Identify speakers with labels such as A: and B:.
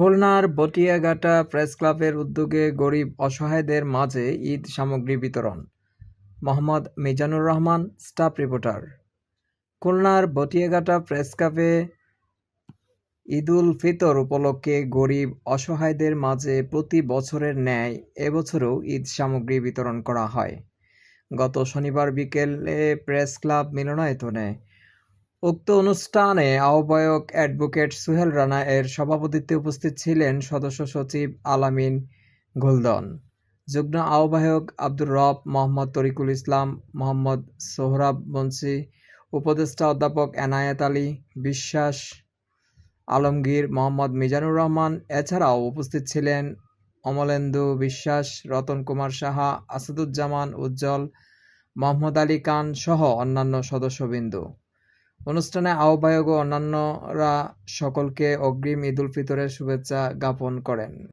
A: খুলনার বটিয়াঘাটা প্রেস ক্লাবের উদ্যোগে গরিব অসহায়দের মাঝে ঈদ সামগ্রী বিতরণ। Mohammad Mizanur Rahman, staff reporter. খুলনার বটিয়াঘাটা প্রেস ক্লাবে ঈদুল ফিতর উপলক্ষে গরিব অসহায়দের মাঝে প্রতি বছরের ন্যায় এবছরও ঈদ সামগ্রী বিতরণ করা হয়। গত শনিবার বিকেলে প্রেস ক্লাব মিলনায়তনে উক্ত অনুষ্ঠানে আহ্বায়ক অ্যাডভোকেট সুহেল রানা এর সভাপতিত্বে উপস্থিত ছিলেন সদস্য সচিব আলামিন গুলদন, যুগ্ম আহ্বায়ক আব্দুর রব মোহাম্মদ তরিকুল ইসলাম, মোহাম্মদ সোহরাব বংশী উপদেষ্টা অধ্যাপক এনায়েত আলী বিশ্বাস, আলমগীর মোহাম্মদ মিজানুর রহমান, এছাড়াও উপস্থিত ছিলেন অমলেন্দু বিশ্বাস, রতন কুমার সাহা, আসাদুজ্জামান উজ্জ্বল, মোহাম্মদ আলী খান সহ অন্যান্য সদস্যবৃন্দ। অনুষ্ঠানে আহ্বায়ক ও অন্যান্যরা সকলকে অগ্রিম ঈদুল ফিতরের শুভেচ্ছা জ্ঞাপন করেন।